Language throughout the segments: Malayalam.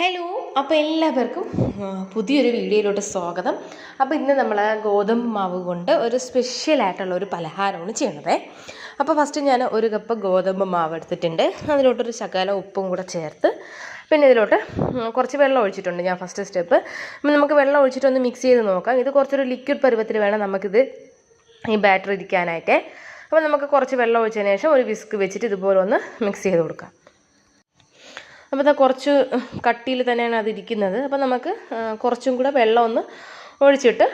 ഹലോ അപ്പോൾ എല്ലാവർക്കും പുതിയൊരു വീഡിയോയിലോട്ട് സ്വാഗതം. അപ്പോൾ ഇന്ന് നമ്മൾ ഗോതമ്പ് മാവ് കൊണ്ട് ഒരു സ്പെഷ്യലായിട്ടുള്ള ഒരു പലഹാരമാണ് ചെയ്യണത് അപ്പോൾ ഫസ്റ്റ് ഞാൻ ഒരു കപ്പ് ഗോതമ്പ് മാവ് എടുത്തിട്ടുണ്ട്. അതിലോട്ടൊരു ശകല ഉപ്പും കൂടെ ചേർത്ത് പിന്നെ ഇതിലോട്ട് കുറച്ച് വെള്ളം ഒഴിച്ചിട്ടുണ്ട് ഞാൻ ഫസ്റ്റ് സ്റ്റെപ്പ് അപ്പം നമുക്ക് വെള്ളം ഒഴിച്ചിട്ടൊന്ന് മിക്സ് ചെയ്ത് നോക്കാം. ഇത് കുറച്ചൊരു ലിക്വിഡ് പരുവത്തിൽ വേണം നമുക്കിത് ഈ ബാറ്റർ ഇരിക്കാനായിട്ട്. അപ്പോൾ നമുക്ക് കുറച്ച് വെള്ളം ഒഴിച്ചതിന് ശേഷം ഒരു വിസ്ക് വെച്ചിട്ട് ഇതുപോലെ ഒന്ന് മിക്സ് ചെയ്ത് കൊടുക്കാം. അപ്പോൾ അത് കുറച്ച് കട്ടിയിൽ തന്നെയാണ് അത് ഇരിക്കുന്നത്. അപ്പോൾ നമുക്ക് കുറച്ചും കൂടെ വെള്ളം ഒന്ന് ഒഴിച്ചിട്ട്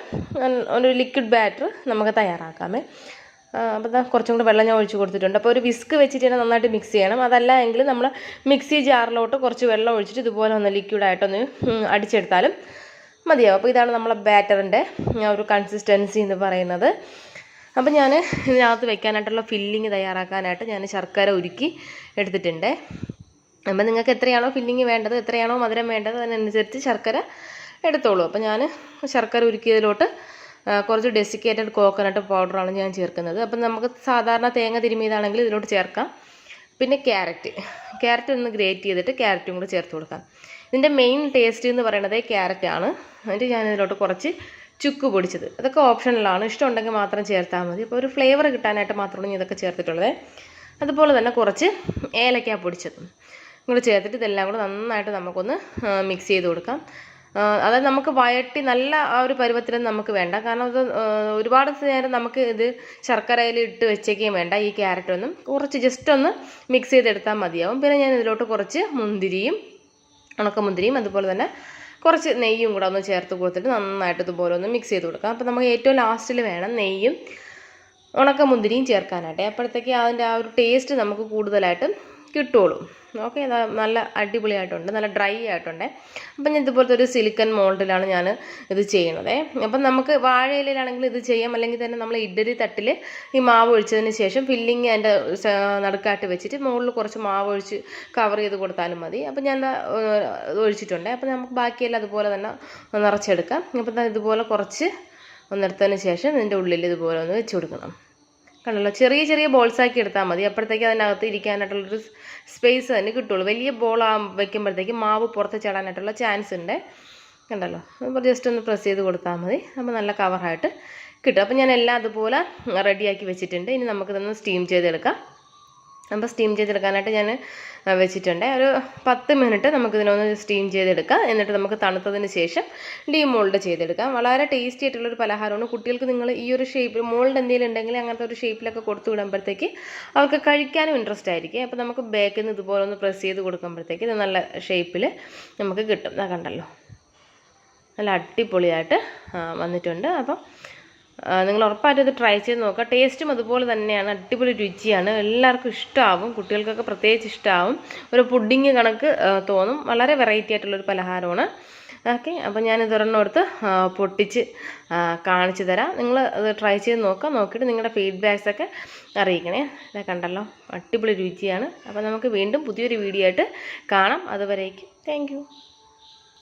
ഒരു ലിക്വിഡ് ബാറ്റർ നമുക്ക് തയ്യാറാക്കാമേ. അപ്പോൾ കുറച്ചും കൂടെ വെള്ളം ഞാൻ ഒഴിച്ച് കൊടുത്തിട്ടുണ്ട്. അപ്പോൾ ഒരു വിസ്ക് വെച്ചിട്ട് തന്നെ നന്നായിട്ട് മിക്സ് ചെയ്യണം. അതല്ല എങ്കിൽ നമ്മൾ മിക്സി ജാറിലോട്ട് കുറച്ച് വെള്ളം ഒഴിച്ചിട്ട് ഇതുപോലെ ഒന്ന് ലിക്വിഡായിട്ടൊന്ന് അടിച്ചെടുത്താലും മതിയാവും. അപ്പോൾ ഇതാണ് നമ്മളെ ബാറ്ററിന്റെ ഒരു കൺസിസ്റ്റൻസി എന്ന് പറയുന്നത്. അപ്പോൾ ഞാൻ ഇതിനകത്ത് വെക്കാനായിട്ടുള്ള ഫില്ലിങ് തയ്യാറാക്കാനായിട്ട് ഞാൻ ശർക്കര ഉരുക്കി എടുത്തിട്ടുണ്ട്. അപ്പം നിങ്ങൾക്ക് എത്രയാണോ ഫില്ലിങ് വേണ്ടത് എത്രയാണോ മധുരം വേണ്ടത് അതിനനുസരിച്ച് ശർക്കര എടുത്തോളൂ. അപ്പോൾ ഞാൻ ശർക്കര ഉരുക്കിയതിലോട്ട് കുറച്ച് ഡെസിക്കേറ്റഡ് കോക്കനട്ട് പൗഡറാണ് ഞാൻ ചേർക്കുന്നത്. അപ്പം നമുക്ക് സാധാരണ തേങ്ങ തിരുമിയതാണെങ്കിൽ ഇതിലോട്ട് ചേർക്കാം. പിന്നെ ക്യാരറ്റ് ക്യാരറ്റ് ഒന്ന് ഗ്രേറ്റ് ചെയ്തിട്ട് ക്യാരറ്റും കൂടെ ചേർത്ത് കൊടുക്കാം. ഇതിന്റെ മെയിൻ ടേസ്റ്റ് എന്ന് പറയുന്നത് ക്യാരറ്റ് ആണ്. എന്നിട്ട് ഞാൻ ഇതിലോട്ട് കുറച്ച് ചുക്ക് പൊടിച്ചത്. അതൊക്കെ ഓപ്ഷണലാണ് ഇഷ്ടമുണ്ടെങ്കിൽ മാത്രം ചേർത്താൽ മതി. അപ്പോൾ ഒരു ഫ്ലേവർ കിട്ടാനായിട്ട് മാത്രമാണ് ഞാൻ ഇതൊക്കെ ചേർത്തിട്ടുള്ളത്. അതുപോലെ തന്നെ കുറച്ച് ഏലക്ക പൊടിച്ചതും. കൂടെ ചേർത്തിട്ട് ഇതെല്ലാം കൂടെ നന്നായിട്ട് നമുക്കൊന്ന് മിക്സ് ചെയ്ത് കൊടുക്കാം. അതായത് നമുക്ക് വയറ്റി നല്ല ആ ഒരു പരുവത്തിലൊന്നും നമുക്ക് വേണ്ട. കാരണം അത് ഒരുപാട് നേരം നമുക്ക് ഇത് ശർക്കരയിൽ ഇട്ട് വെച്ചേക്കുകയും വേണ്ട. ഈ ക്യാരറ്റ് ഒന്നും കുറച്ച് ജസ്റ്റ് ഒന്ന് മിക്സ് ചെയ്തെടുത്താൽ മതിയാവും. പിന്നെ ഞാൻ ഇതിലോട്ട് കുറച്ച് മുന്തിരിയും ഉണക്കമുന്തിരിയും അതുപോലെ തന്നെ കുറച്ച് നെയ്യും കൂടെ ഒന്ന് ചേർത്ത് കൊടുത്തിട്ട് നന്നായിട്ട് ഇതുപോലെ ഒന്ന് മിക്സ് ചെയ്ത് കൊടുക്കാം. അപ്പോൾ നമുക്ക് ഏറ്റവും ലാസ്റ്റിൽ വേണം നെയ്യും ഉണക്കമുന്തിരിയും ചേർക്കാനായിട്ട്. അപ്പോഴത്തേക്ക് അതിന്റെ ആ ഒരു ടേസ്റ്റ് നമുക്ക് കൂടുതലായിട്ട് കിട്ടുള്ളൂ ഓക്കെ നല്ല അടിപൊളിയായിട്ടുണ്ട് നല്ല ഡ്രൈ ആയിട്ടുണ്ട്. അപ്പം ഞാൻ ഇതുപോലത്തെ ഒരു സിലിക്കൺ മോൾഡിലാണ് ഞാൻ ഇത് ചെയ്യണത് അപ്പം നമുക്ക് വാഴയിലാണെങ്കിൽ ഇത് ചെയ്യാം അല്ലെങ്കിൽ തന്നെ നമ്മൾ ഇഡ്ഡലി തട്ടിൽ ഈ മാവ് ഒഴിച്ചതിന് ശേഷം ഫില്ലിങ് അതിന്റെ നടുക്കായിട്ട് വെച്ചിട്ട് മുകളിൽ കുറച്ച് മാവ് ഒഴിച്ച് കവർ ചെയ്ത് കൊടുത്താലും മതി. അപ്പം ഞാൻ ഒഴിച്ചിട്ടുണ്ട്. അപ്പം നമുക്ക് ബാക്കിയെല്ലാം അതുപോലെ തന്നെ നിറച്ചെടുക്കാം. അപ്പം ഇതുപോലെ കുറച്ച് ഒന്നെടുത്തതിന് ശേഷം ഇതിന്റെ ഉള്ളിൽ ഇതുപോലെ ഒന്ന് വെച്ച് കൊടുക്കണം. കണ്ടല്ലോ. ചെറിയ ചെറിയ ബോൾസ് ആക്കി എടുത്താൽ മതി. അപ്പോഴത്തേക്ക് അതിനകത്ത് ഇരിക്കാനായിട്ടുള്ളൊരു സ്പേസ് തന്നെ കിട്ടുള്ളൂ. വലിയ ബോൾ വയ്ക്കുമ്പോഴത്തേക്ക് മാവ് പുറത്ത് ചാടാനായിട്ടുള്ള ചാൻസ് ഉണ്ട്. കണ്ടല്ലോ. അപ്പോൾ ജസ്റ്റ് ഒന്ന് പ്രസ് ചെയ്ത് കൊടുത്താൽ മതി. അപ്പോൾ നല്ല കവറായിട്ട് കിട്ടും. അപ്പോൾ ഞാൻ എല്ലാം അതുപോലെ റെഡിയാക്കി വെച്ചിട്ടുണ്ട്. ഇനി നമുക്കിതൊന്ന് സ്റ്റീം ചെയ്തെടുക്കാം. അപ്പോൾ സ്റ്റീം ചെയ്തെടുക്കാനായിട്ട് ഞാൻ വെച്ചിട്ടുണ്ട്. ഒരു പത്ത് മിനിറ്റ് നമുക്കിതിനൊന്ന് സ്റ്റീം ചെയ്തെടുക്കാം. എന്നിട്ട് നമുക്ക് തണുത്തതിന് ശേഷം ഡീമോൾഡ് ചെയ്തെടുക്കാം. വളരെ ടേസ്റ്റി ആയിട്ടുള്ളൊരു പലഹാരമാണ്. കുട്ടികൾക്ക് നിങ്ങൾ ഈ ഒരു ഷേപ്പിൽ മോൾഡ് എന്തെങ്കിലും ഉണ്ടെങ്കിൽ അങ്ങനത്തെ ഒരു ഷേപ്പിലൊക്കെ കൊടുത്തു വിടുമ്പോഴത്തേക്ക് അവർക്ക് കഴിക്കാനും ഇൻട്രസ്റ്റ് ആയിരിക്കും. അപ്പോൾ നമുക്ക് ബേക്കിൽ നിന്ന് ഇതുപോലെ ഒന്ന് പ്രസ് ചെയ്ത് കൊടുക്കുമ്പോഴത്തേക്ക് ഇത് നല്ല ഷേപ്പിൽ നമുക്ക് കിട്ടും. കണ്ടല്ലോ. നല്ല അടിപൊളിയായിട്ട് വന്നിട്ടുണ്ട്. അപ്പം നിങ്ങൾ ഉറപ്പായിട്ടും ഇത് ട്രൈ ചെയ്ത് നോക്കുക. ടേസ്റ്റും അതുപോലെ തന്നെയാണ്. അടിപൊളി രുചിയാണ്. എല്ലാവർക്കും ഇഷ്ടമാവും കുട്ടികൾക്കൊക്കെ പ്രത്യേകിച്ച് ഇഷ്ടമാവും ഒരു പുഡിങ് കണക്ക് തോന്നും. വളരെ വെറൈറ്റി ആയിട്ടുള്ളൊരു പലഹാരമാണ്. ഓക്കെ അപ്പോൾ ഞാൻ ഇതൊരെണ്ണം എടുത്ത് പൊട്ടിച്ച് കാണിച്ചു തരാം. നിങ്ങൾ അത് ട്രൈ ചെയ്ത് നോക്കുക. നോക്കിയിട്ട് നിങ്ങളുടെ ഫീഡ്ബാക്സ് ഒക്കെ അറിയിക്കണേ. ഇതാ കണ്ടല്ലോ. അടിപൊളി രുചിയാണ്. അപ്പോൾ നമുക്ക് വീണ്ടും പുതിയൊരു വീഡിയോ ആയിട്ട് കാണാം. അതുവരേക്കും. താങ്ക്